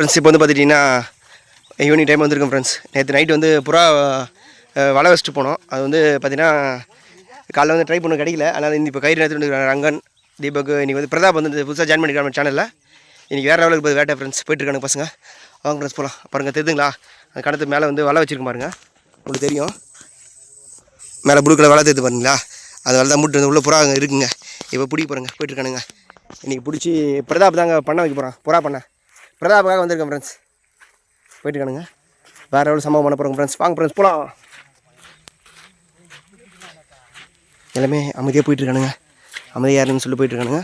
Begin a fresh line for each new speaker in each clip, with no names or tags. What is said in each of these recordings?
Friends இப்போ வந்து பார்த்துட்டிங்கன்னா ஈவினிங் டைம் வந்திருக்கோம் ஃப்ரெண்ட்ஸ் நேற்று நைட்டு வந்து புறா வலை வச்சுட்டு போனோம். அது வந்து பார்த்தீங்கன்னா காலைல வந்து ட்ரை பண்ண கிடைக்கல. அதனால் இந்த இப்போ கயிறு நேற்று வந்து ரங்கன் தீபக் இன்றைக்கி வந்து பிரதாப் வந்து புதுசாக ஜாயின் பண்ணிக்கிறாங்க சேனலில் இன்றைக்கி வேறு லெவலுக்கு போய் வேட்டை ஃப்ரெண்ட்ஸ் போயிட்டுருக்காங்க பசங்க. வாங்க ஃப்ரெண்ட்ஸ் போகலாம் பாருங்கள் தெரியுதுங்களா? அந்த கணத்து மேலே வந்து வலை வச்சிருக்க பாருங்க. உங்களுக்கு தெரியும். மேலே ப்ளூ கலர் வலை தெரியுது பாருங்களா? அது வலை தான் மூட்டு வந்து உள்ள புறா அங்கே இருக்குங்க. இப்போ பிடிக்க போகிறேங்க போயிட்டுருக்கானுங்க இன்றைக்கி பிடிச்சி பிரதாப் தாங்க பண்ண வைக்க போகிறான் புறா பண்ண. பிரதாபுக்காக வந்திருக்கேன் ஃப்ரெண்ட்ஸ் போயிட்டு போயிட்டுருக்கானுங்க வேறு எவ்வளோ சம்பவம் பண்ண போகிறோம் ஃப்ரெண்ட்ஸ் வாங்க ஃப்ரெண்ட்ஸ் போகலாம் எல்லாமே அமைதியாக போயிட்டுருக்கானுங்க. அமைதியாக இருன்னு சொல்லி போயிட்டுருக்கானுங்க.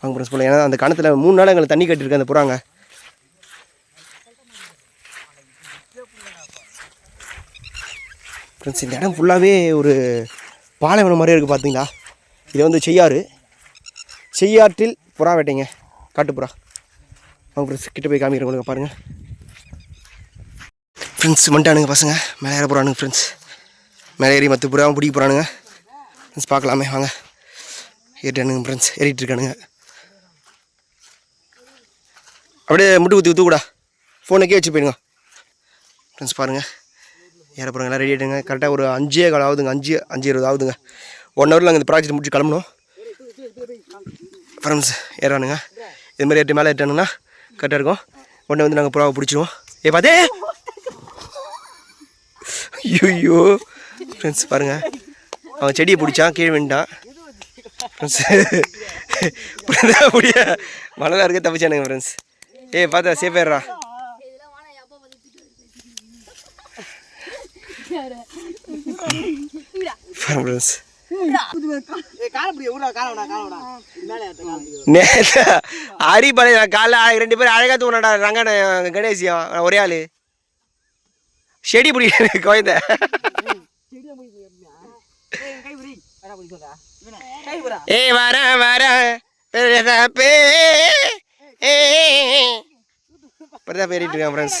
வாங்க ஃப்ரெண்ட்ஸ் போகலாம் ஏன்னா அந்த கணத்தில் மூணு நாள் எங்களை தண்ணி கட்டிருக்கு அந்த புறாங்க. ஃப்ரெண்ட்ஸ் இந்த இடம் ஃபுல்லாகவே ஒரு பாலைவனம் மாதிரியே இருக்குது பார்த்தீங்களா இது வந்து செய்யாறு. செய்யாற்றில் புறா வேட்டைங்க. காட்டுப்புறா. அவங்க ஃப்ரெண்ட்ஸ் போய் காமிக்கிறேன் உங்களுக்கு பாருங்கள் ஃப்ரெண்ட்ஸ் வந்துட்டானுங்க பசங்க. மேலே ஏற போகிறானுங்க ஃப்ரெண்ட்ஸ் மேலே ஏறி மற்ற புறாவும் பிடிக்க போகிறானுங்க ஃப்ரெண்ட்ஸ் பார்க்கலாமே வாங்க. ஏறிட்டானுங்க ஃப்ரெண்ட்ஸ் ஏறிட்டு இருக்கானுங்க. அப்படியே முட்டு குத்தி தூக்குடா ஃபோனுக்கே வச்சு போயிடுங்க. ஃப்ரெண்ட்ஸ் பாருங்கள் ஏற போகிறாங்க எல்லாம் ரெடி ஆகிடுங்க கரெக்டாக ஒரு அஞ்சே கால் ஆகுதுங்க அஞ்சு அஞ்சு இருபது ஆகுதுங்க. ஒன் ஹவரில் அங்கே இந்த ப்ராஜெக்ட் முடிச்சு கிளம்பணும். ஃப்ரெண்ட்ஸ் ஏறானுங்க. இதுமாதிரி ஏற்றி மேலே ஏற்றானுங்கன்னா கரெக்டாக இருக்கும். உடனே வந்து நாங்கள் புறாவை பிடிச்சிருவோம். ஏ பார்த்தே ஐயோ ஃப்ரெண்ட்ஸ் பாருங்கள் அவன் செடியை பிடிச்சான் கீழே வேண்டான் ஃப்ரெண்ட்ஸ் முடிய மணலாக இருக்க தப்பிச்சானுங்க ஃப்ரெண்ட்ஸ் ஏய் பார்த்தா சேஃபேர்ரா ஃப்ரெண்ட்ஸ் நேற்று ஹரிபாலை காலைல ரெண்டு பேரும் அழகாக தூங்கினாடா ரங்கன கணேசியம் ஒரே ஆள். செடி பிடிக்க குழந்த. ஏய் வரேன் வரேன் பிரதாப்பே பிரதாப் ஏறிட்டு இருக்கான் ஃப்ரெண்ட்ஸ்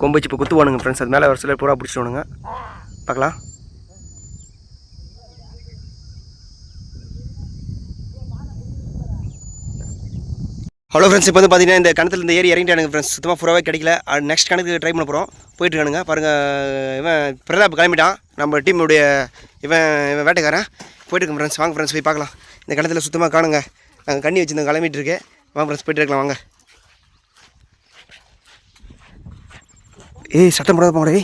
கொம்பு வச்சு இப்போ குத்துவானுங்க ஃப்ரெண்ட்ஸ் அது மேலே ஒரு சிலர் பூரா பிடிச்சிடுவானுங்க பார்க்கலாம். ஹலோ ஃப்ரெண்ட்ஸ் இப்போ வந்து பார்த்தீங்கன்னா இந்த கணத்தில் இந்த ஏரி இறங்கிட்டானுங்க ஃப்ரெண்ட்ஸ் சுத்தமாக ஃபுல்லாகவே கிடைக்கல. நெக்ஸ்ட் கணக்கு ட்ரை பண்ண போகிறோம் போயிட்டு இருக்கானுங்க. பாருங்கள் இவன் பிரதாப் கிளம்பிட்டான். நம்ம டீமுடைய இவன் இவன் வேட்டைக்காரன். போயிட்டு இருக்கோம் ஃப்ரெண்ட்ஸ் வாங்க ஃப்ரெண்ட்ஸ் போய் பார்க்கலாம். இந்த கணத்தில் சுத்தமாக காணுங்க. நாங்கள் கண்ணி வச்சுருந்தோம் கிளம்பிட்டுருக்கேன் வாங்க ஃப்ரெண்ட்ஸ் போயிட்டு இருக்கலாம் வாங்க. ஏய் சட்டம் போடாத போங்கடா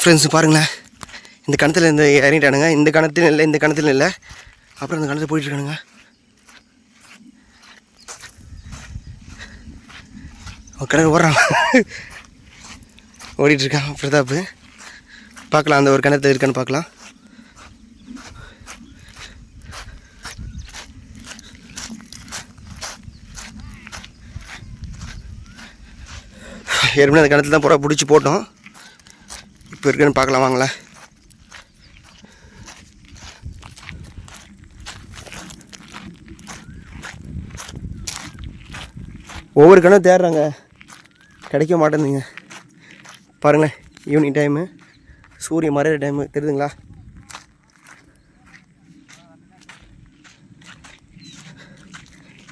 ஃப்ரெண்ட்ஸ் பாருங்களேன். இந்த கணத்தில் இந்த இறங்கிட்டானுங்க. இந்த கணத்திலும் இல்லை இந்த கணத்திலும் இல்லை. அப்புறம் இந்த கணத்தில் போயிட்டுருக்கானுங்க கணக்கு கிணறு ஓடுறான். ஓடிட்டுருக்கான் பிரதாப் பார்க்கலாம் அந்த ஒரு கிணத்துல இருக்கான்னு பார்க்கலாம். ஏற்கனவே அந்த கிணத்துல தான் புறா பிடிச்சி போட்டோம். இப்போ இருக்குன்னு பார்க்கலாம் வாங்களேன். ஒவ்வொரு கணம் தேடுறாங்க. கிடைக்க மாட்டேங்குதுங்க. பாருங்களேன் ஈவினிங் டைமு சூரியன் மறையிற டைமு தெரியுதுங்களா?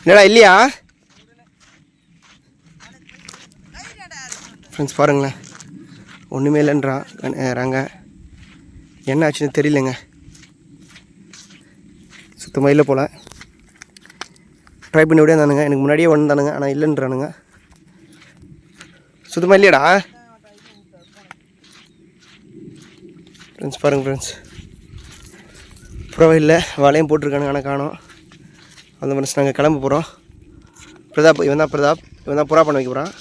என்னடா இல்லையா? ஃப்ரெண்ட்ஸ் பாருங்களேன். ஒன்றுமே இல்லைன்றான் ராங்க என்ன ஆச்சுன்னு தெரியலங்க. சுத்தமாக இல்லை போல். ட்ரை பண்ணி விட இருந்தானுங்க எனக்கு முன்னாடியே வந்தானுங்க ஆனால் இல்லைன்றானுங்க. சுத்தமாக இல்லையாடா. ஃப்ரெண்ட்ஸ் பாருங்கள் ஃப்ரெண்ட்ஸ் புறவை இல்லை வலையும் போட்டிருக்கானுங்க. ஆனால் காணோம். அந்த ஃப்ரெண்ட்ஸ் நாங்கள் கிளம்ப போகிறோம் பிரதாப் இவன் தான் பிரதாப். இவன் தான் புறா பண்ண வைக்க போகிறான்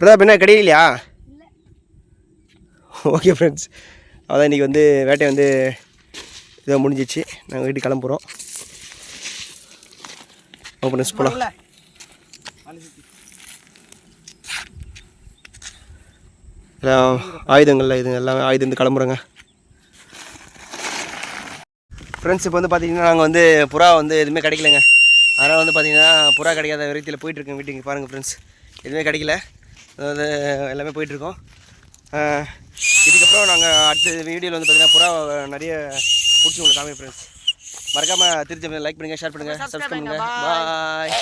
பிரதாப் என்ன கிடையிலையா ஓகே ஃப்ரெண்ட்ஸ் அதான் இன்றைக்கி வந்து வேட்டை வந்து இதை முடிஞ்சிச்சு. நாங்கள் வீட்டுக்கு கிளம்புறோம். ஓப்பனஸ் போகலாம் எல்லாம் ஆயுதங்கள்ல இது எல்லாமே ஆயுதம் வந்து கிளம்புறோங்க. ஃப்ரெண்ட்ஸ் இப்போ வந்து பார்த்தீங்கன்னா நாங்கள் வந்து புறா வந்து எதுவுமே கிடைக்கலங்க. அதனால் வந்து பார்த்தீங்கன்னா புறா கிடைக்காத விரத்தியில் போயிட்டுருக்கோம் வீட்டுக்கு. பாருங்கள் ஃப்ரெண்ட்ஸ் எதுவுமே கிடைக்கல. அதாவது எல்லாமே போயிட்டுருக்கோம். இதுக்கப்புறம் நாங்கள் அடுத்த வீடியோவில் வந்து பார்த்தீங்கன்னா புறா நிறைய பிடிச்சி உங்களுக்கு காமி ஃப்ரெண்ட்ஸ் மறக்காமல் திருச்சி லைக் பண்ணுங்கள் ஷேர் பண்ணுங்கள் சப்ஸ்கிரைப் பண்ணுங்கள் பாய்